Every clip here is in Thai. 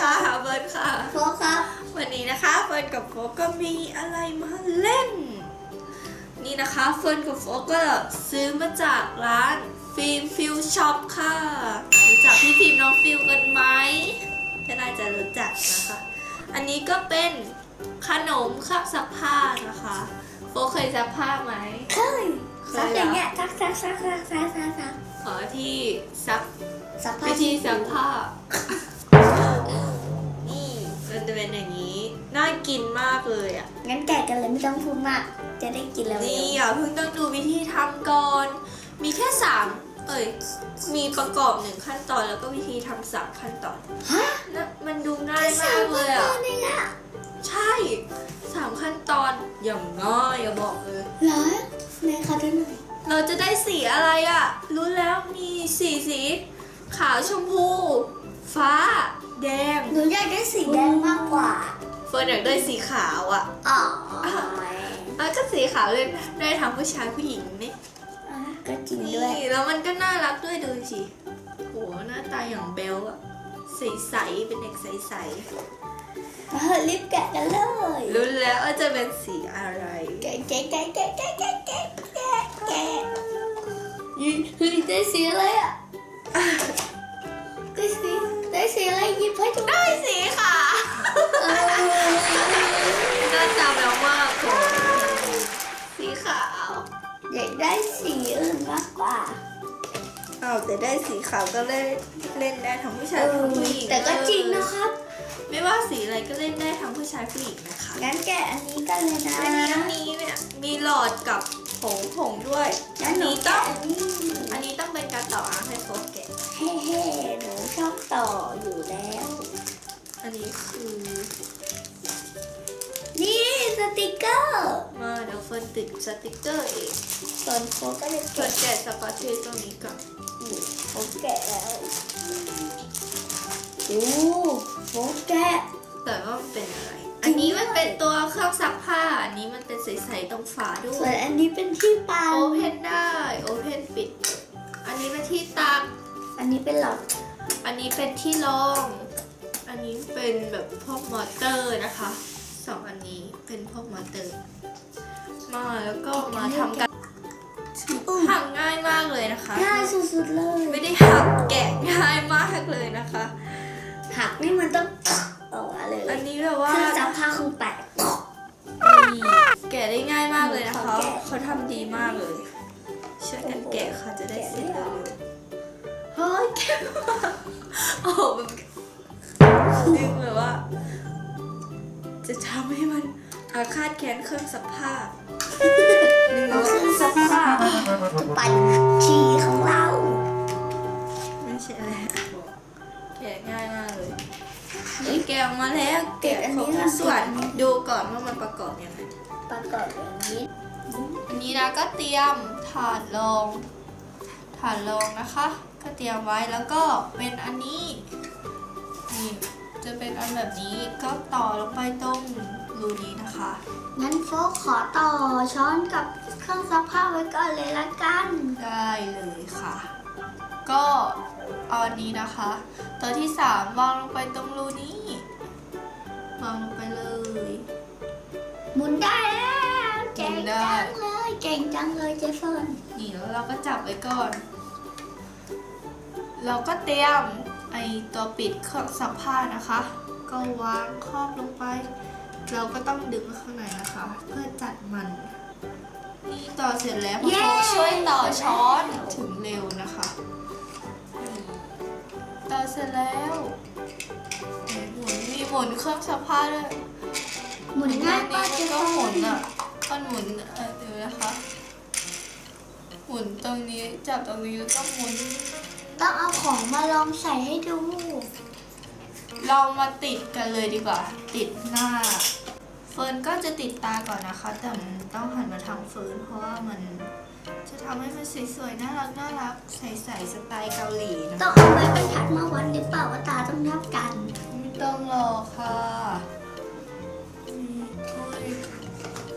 ค่ะเบิร์ดค่ะ โฟครับวันนี้นะคะเฟิร์นกับโฟกก็มีอะไรมาเล่น นี่นะคะเฟิร์นกับโฟกก็ซื้อมาจากร้านฟิล์มฟิลช็อปค่ะรู้จักพี่ฟิล์มน้องฟิลกันไหมก็น่าจะรู้จักนะคะ อันนี้ก็เป็นขนมเครื่องซักผ้านะคะโฟกเคยซักผ้าไหมเคยเคยซักอย่างเงี้ยเหรอซักซักซักซักซักซักซักขอที่ซักซักผ้าวิธีซักผ้า เลยอะ งั้นแกะกันเลยไม่ต้องพูดมาก จะได้กินแล้วนี่อย่าเพิ่งต้องดูวิธีทำก่อน มีแค่สามเอ้ย มีประกอบหนึ่งขั้นตอนแล้วก็วิธีทำสามขั้นตอนฮะนะมันดูง่ายมากเลยอะนี่อะใช่สามขั้นตอนอย่างง่ายอะบอกเลย เหรอในขอดูหน่อยเราจะได้สีอะไรอะ รู้แล้วมีสีสี ขาวชมพู ฟ้า แดง หนูอยากได้สีแดงมากกว่า เฟิร์นอยากได้สีขาวอะอ๋อแล้วก็สีขาวเลยได้ทั้งผู้ชายผู้หญิงนี่อะก็จริงนี่ด้วย แล้วมันก็น่ารักด้วยดูสิโหหน้าตาอย่างเบลอะใสๆเป็นเด็กใสเออรีบแกะกันเลยๆรู้แล้วว่าจะเป็นสีอะไรแกะแกะแกะแกะแกะแกะแกะแกะแกะยี่เฮ้ยได้สีอะไรอะได้สีได้สีอะไรหยิบให้ดูได้สีขาว มากกว่าอ้าวแต่ได้สีขาวก็เล่นเล่นได้ทั้งผู้ชายทั้งผู้หญิงแต่ก็จริงนะครับ ไม่ว่าสีอะไรก็เล่นได้ทั้งผู้ชายผู้หญิงนะคะงั้นแกะอันนี้กันเลยนะอันนี้อันนี้เนี่ยมีหลอดกับผงผงด้วยงั้อันนหนูนี้แกะต้องอันนี้อันนี้ต้องเป็นการต่ออาให้โฟกแกะเฮ้เฮ้หนูชอบต่ออยู่แล้ว อันนี้คือนี่ส ติกเกอร์มาเดี๋ยวเฟิร์นติดสติกเกอร์เองส่วนโฟก็เลยเฟิเก็ร์บนแกะสกอตเทปตรงนี้ก่อนนี่โฟแกะแล้วโอ้โฟแกะแต่ว่ามันเป็นอะไร อันนี้มันเป็นตัวเครื่องซักผ้า อันนี้มันเป็นใสๆตรงฝาด้วส่วยนอันนี้เป็นที่ปาโอล์มเพนได้โอเพนปิด อันนี้เป็นที่ตัก อันนี้เป็นหลอดอันนี้เป็นที่รอง อันนี้เป็นแบบพวกมอเตอร์นะคะสองอันนี้ เป็นพวกมอเตอร์มาแล้วก็มาทำกันหักง่ายมากเลยนะคะ ง่ายสุดๆเลย ไม่ได้หักแกะง่ายมากเลยนะคะ หักนี่มันต้องออกมาเลยอันนี้แบบเคว่ารื่องซักผ้าคงแตกนี่แกะได้ง่ายมากเลยนะคะขอแกะเขาทำดีมากเลย ช่วยกันแกะค่ะจะได้เสร็จเร็วๆเฮ้ยแกะโอ้โหมันดึงแบบว่า จะทำให้มัน อาฆาตแค้นเครื่องซักผ้าดึงเอาเอาเครื่องซักผ้าปั่นชีของเรา ไม่ใช่อะไรแกะง่ายมากเลยเฮ้ยแกะออกมาแล้วแกะของทุกส่วนดูก่อนว่ามันประกอบยังไงประกอบอย่างนี้อันนี้นะก็เตรียมถาดรองถาดรองนะคะ ก็เตรียมไว้แล้วก็เป็นอันนี้นี่จะเป็นอันแบบนี้ก็ต่อลงไปตรง รูนี้นะคะ งั้นโฟกขอต่อช้อนกับเครื่องซักผ้าไว้ก่อนเลยละกัน ได้เลยค่ะ ก็เอาอันนี้นะคะ ตัวที่สามวางลงไปตรงรูนี้วางลงไปเลยหมุนได้แล้วเก่งหมุนได้จังเลยเก่งจังเลยเจฟเฟิร์นนี่แล้วเราก็จับไว้ก่อน เราก็เตรียมไอตัวปิดเครื่องซักผ้านะคะ ก็วางครอบลงไป เราก็ต้องดึงข้างในนะคะ เพื่อจัดมันนี่ต่อเสร็จแล้วพอโฟกช่วยต่อช้อนถึงเร็วนะคะนี่ต่อเสร็จแล้วหมุนมีหมุนเครื่องซักผ้าด้วยหมุนง่ายอัมากนเจนี้ฟก็เฟิหมุร์นนอะมันหมุนเออเดี๋ยวนะคะ หมุนตรงนี้จับตรงนี้แล้วก็หมุนต้องเอาของมาลองใส่ให้ดู เรามาติดกันเลยดีกว่า ติดหน้า เฟิร์นก็จะติดตาก่อนนะคะ แต่มันต้องหันมาทางเฟิร์นเพราะว่ามันจะทำให้มันสวยๆน่ารักน่ารักใสๆสไตล์เกาหลีนะต้องเอาไม้บรรทัดมาวัดหรือเปล่าว่าตาต้องนับกัน ไม่ต้องหรอกค่ะอืมโอ้ย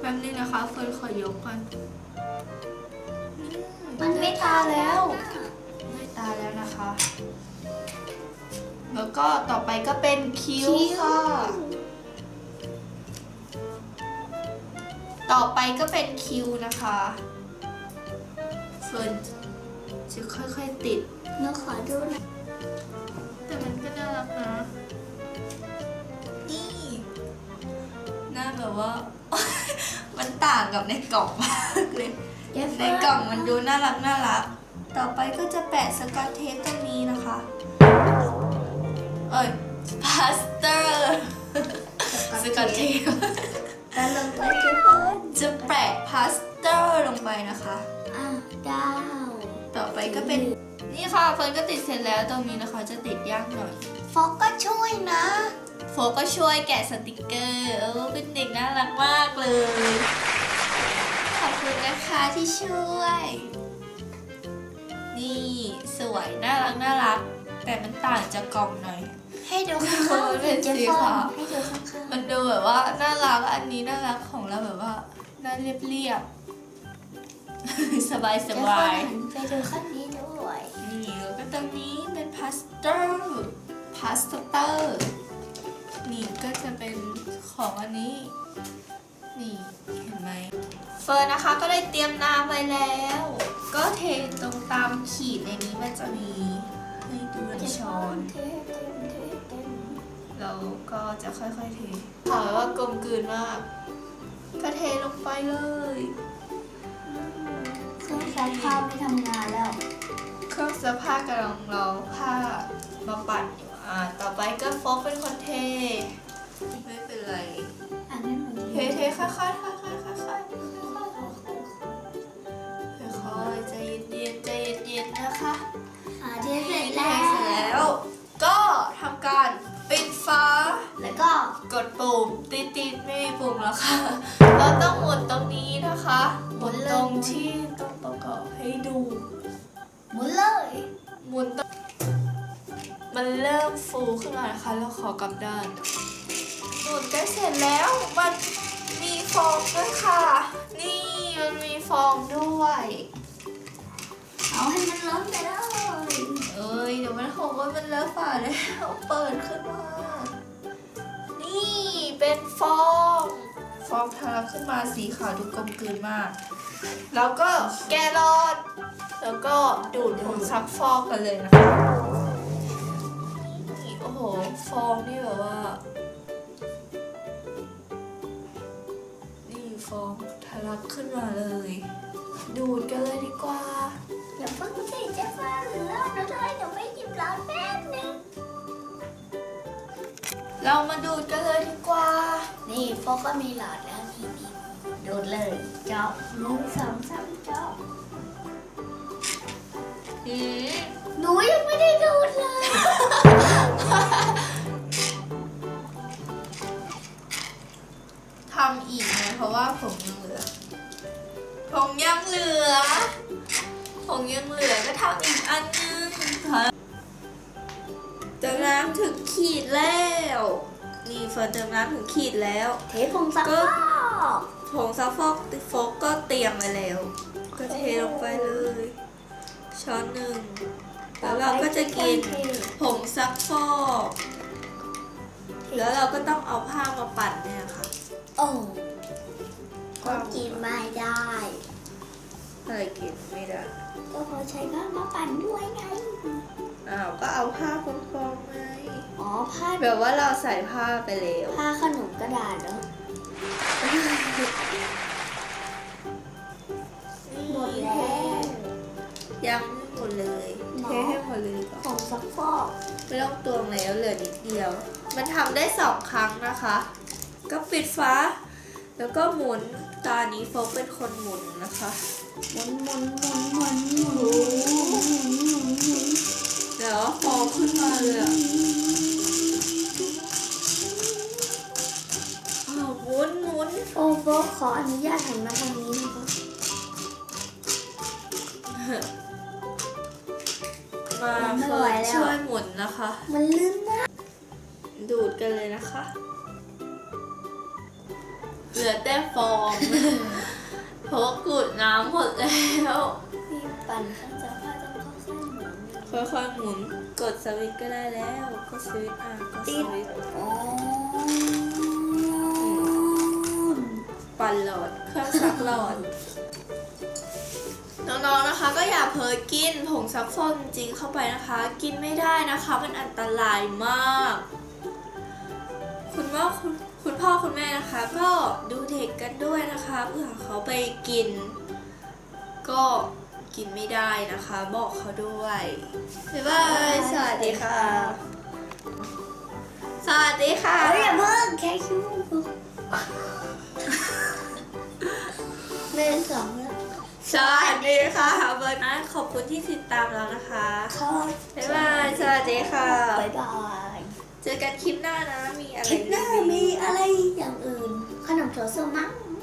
แป๊บนึงนะคะ เฟิร์นขอยกก่อนอืมมันไม่ตาแล้วไม่ตาแล้วนะคะน แล้วก็ต่อไปก็เป็นคิ้วค่ะ ต่อไปก็เป็นคิ้วนะคะเฟิร์นจะค่อยๆติดหนูขอดูหนะแต่มันก็น่ารักนะ นี่หน้าแบบว่า มันต่างกับในกล่องมากเลย ในกล่องมันดูน่ารักน่ารัก ต่อไปก็จะแปะสกอตเทปตรงนี้นะคะ เอ้ยพลาสเตอร์สกอตเทปแล้วลงไปจะเพิ่นจะแปะพลาสเตอร์ลงไปนะคะ อะดาวต่อไปก็เป็นนี่ค่ะเฟิร์นก็ติดเสร็จแล้วตรงนี้นะคะ จะติดยากหน่อยฟอกก็ช่วยนะ โฟก็ช่วยแกะสติกเกอร์เออเป็นเด็กน่ารักมากเลย ขอบคุณนะคะที่ช่วย นี่สวยน่ารักน่ารัก แต่มันต่างจากกล่องหน่อย ให้ดูข้างเออเป็นๆเจะสีฟอขาวนให้ดูข้างมันดูแบบว่าน่ารักอันนี้น่ารักของเราแบบว่าน่าเรียบเรียบๆสบายๆสเจะบายหันไปดูข้างนี้ด้วยนี่แล้วก็ตรงนี้เป็นพาสเตอร์พาสเตอร์นี่ก็จะเป็นของอันนี้นี่เห็นไหมเฟิร์นนะคะก็ได้เตรียมน้ำไว้แล้ว ก็เทตรงตามขีดในนี้มันจะมีให้ดูเป็นช้อน เราก็จะค่อยๆเทถามว่ากลมกลืนมากก็เทลงไปเลยเครื่องซักผ้าไม่ทำงานแล้ว เครื่องซักผ้ากำลังรอผ้ามาปัดอยู่อ่าต่อไปก็โฟกเป็นคนเท ไม่เป็นไรอันนั้นหนูเทเทค่อยๆค่อยๆค่อยๆค่อยๆค่อยๆใจเย็นๆใจเย็นๆนะคะ อ่าเทเสร็จเทแล้เสร็จว กดปุ่มติดติดๆไม่มีปุ่มแล้วค่ะ เราต้องหมุนตรงนี้นะคะหมุนตรงที่ต้องประกอบให้ดู หมุนเลยหมุนตรงมันเริ่มฟูขึ้นมานะคะแล้วขอกลับด้านหมุนใกล้เสร็จแล้วมันมีฟองด้วยค่ะ นี่มันมีฟองด้วย เอาให้มันล้นไปเลยเอ้ยเดี๋ยวมันหกว่ามันเลอะฝาแล้วเปิดขึ้นมานี่เป็น ฟองฟองทะลักขึ้นมาสีขาวดูกลมกลืนมาก แล้วก็แกะรอด แล้วก็ดูดผงซักฟอกกันเลยนะคะนี่โอ้โห ฟองนี่แบบว่า นี่ฟองทะลักขึ้นมาเลย ดูดกันเลยดีกว่าอย่าเพิ่งสิเจ๊ฟ้าเริ่มแล้วด้วยเดี๋ยวไปหยิบร้านแป๊บนึงเรามาดูดกันเลยดีกว่า นี่โฟก็มีหลอดแล้วนี่นี่ดูดเลยเจาะหนึ่งสองสามเจาะอืมหนูยังไม่ได้ดูดเลย ทำอีกนะเพราะว่าผมยังเหลือ ผมยังเหลือ ผมยังเหลือก็ทำอีกอันนึงเติมน้ำถึงขีดแล้ว นี่เฟิร์นเติมน้ำถึงขีดแล้ว เทผงซักฟอกผงซักฟอกโฟกก็เตรียมไว้แล้ว ก็เทลงไปเลย ช้อนหนึ่งแล้วเราก็จะกินผงซักฟอกแล้วเราก็ต้องเอาผ้ามาปั่นเนี่ยค่ะ โอ้ก็กินไม่ได้อะไรกินไม่ได้ ก็พอใช้ผ้ามาปั่นด้วยไง อ้าวก็เอาผ้าฟองๆไงอ๋อผ้าแบบว่าเราใส่ผ้าไปแล้วผ้าขนมกระดาษเหรอหมดแล้วยังไม่หมดเลยหมอเทให้หมดเลยดีกว่อนผงซักฟอกไม่ต้องตวงแล้วเหลือนิดเดียว มันทำได้สองครั้งนะคะ ก็ปิดฟ้า แล้วก็หมุนตอนนี้โฟกเป็นคนหมุนนะคะ หมุนหมุนหมุนหมุนหมุนหมุนหมุน หมุนหมุนเดี๋ยวฟองขึ้นมาเลยอะอ้าวหมุนหมุนโอ้โฟขออนุญาตหันมาทางนี้นะคะมาเฟิร์นช่วยหมุนนะคะ มันลื่นมาก ดูดกันเลยนะคะ เหลือแต่ฟองเพราะว่ากูดน้ำหมดแล้ว มีปั่นเค่อยๆหมุนกดสวิตช์ก็ได้แล้วกดสวิตช์อะกดสวิตช์อ๋อปั่นหลอดเครื่องซักหลอดน้องๆนะคะก็อย่าเผลอกินผงซักฟอกจริงๆเข้าไปนะคะ กินไม่ได้นะคะมันอันตรายมาก คุณพ่อคุณคุณพ่อคุณแม่นะคะ ก็ดูเด็กกันด้วยนะคะเผื่อเขาไปกิน ก็ กินไม่ได้นะคะ บอกเขาด้วย บ๊ายบาย สวัสดีค่ะ สวัสดีค่ะ เฮ้ยอย่าเพิ่งแค่คิ้วเมนสองแล้วสวัสดีค่ะเบิร์ดนะขอบคุณที่ติดตามเรานะคะค่ะบ๊ายบาย สวัสดีค่ะ บ๊ายบายเจอกันคลิปหน้านะ มีอะไร คลิปหน้าดีๆมีอะไรอย่างอื่น ขนมถั่วส้มมั้ง